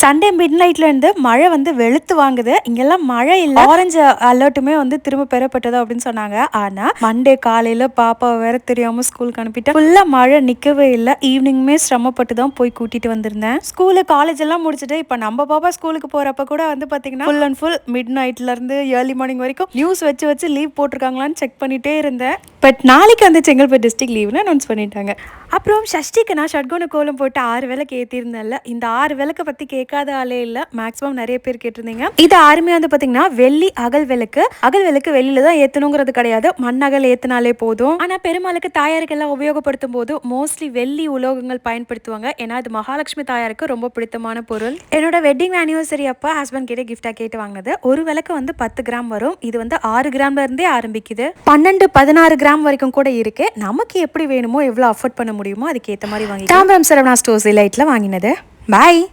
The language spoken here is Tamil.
சண்டே மிட் நைட்ல இருந்து மழை வந்து வெளுத்து வாங்குது. இங்கெல்லாம் மழை இல்ல. ஆரஞ்சு அலர்ட்டுமே வந்து திரும்ப பெறப்பட்டது அப்படின்னு சொன்னாங்க. ஆனா மண்டே காலையில பாப்பா வேற தெரியாம ஸ்கூலுக்கு அனுப்பிட்டேன் ஃபுல்லா மழை நிக்கவே இல்லை. ஈவினிங்குமே சிரமப்பட்டு தான் போய் கூட்டிட்டு வந்திருந்தேன். ஸ்கூலு காலேஜ் எல்லாம் முடிச்சுட்டு இப்ப நம்ம பாப்பா ஸ்கூலுக்கு போறப்ப கூட வந்து பாத்தீங்கன்னா ஃபுல் அண்ட் ஃபுல் மிட் நைட்ல இருந்து ஏர்லி மார்னிங் வரைக்கும் நியூஸ் வச்சு வச்சு லீவ் போட்டிருக்காங்களான்னு செக் பண்ணிட்டே இருந்தேன். பட் நாளைக்கு வந்து செங்கல்பட்டு டிஸ்ட்ரிக்ட் லீவ்னு அனௌன்ஸ் பண்ணிட்டாங்க. அப்புறம் ஷஷ்டிக்கு நான் ஷட்குண கோலம் போட்டு ஆறு விளக்கு ஏற்றிருந்தேன்ல இந்த ஆறு விளக்கை பற்றி கேட்காத ஆளே இல்லை. மேக்ஸிமம் நிறைய பேர் கேட்டிருந்தீங்க. இது ஆறுமே வந்து பார்த்தீங்கன்னா வெள்ளி அகல் விளக்கு. அகல் விளக்கு வெளியில தான் ஏற்றணுங்கிறது கிடையாது. மண்ணகல் ஏற்றினாலே போதும். ஆனால் பெருமாளுக்கு தாயாருக்கெல்லாம் உபயோகப்படுத்தும் போது மோஸ்ட்லி வெள்ளி உலோகங்கள் பயன்படுத்துவாங்க. ஏன்னா இது மகாலட்சுமி தாயாருக்கு ரொம்ப பிடித்தமான பொருள். என்னோட வெட்டிங் ஆனிவர்சரி அப்போ ஹஸ்பண்ட் கிட்டே கிஃப்டாக கேட்டு வாங்கினது ஒரு விளக்கு வந்து பத்து கிராம் வரும். இது வந்து ஆறு கிராம்ல இருந்தே ஆரம்பிக்குது. பன்னெண்டு பதினாறு கிராம் வரைக்கும் கூட இருக்கு. நமக்கு எப்படி வேணுமோ எவ்வளோ அஃபோர்ட் பண்ண முடியுமோ அதுக்கு ஏற்ற மாதிரி வாங்கி தாம்பரம் சரவணா ஸ்டோர்ஸ் லைட்டில் வாங்கினது. பாய்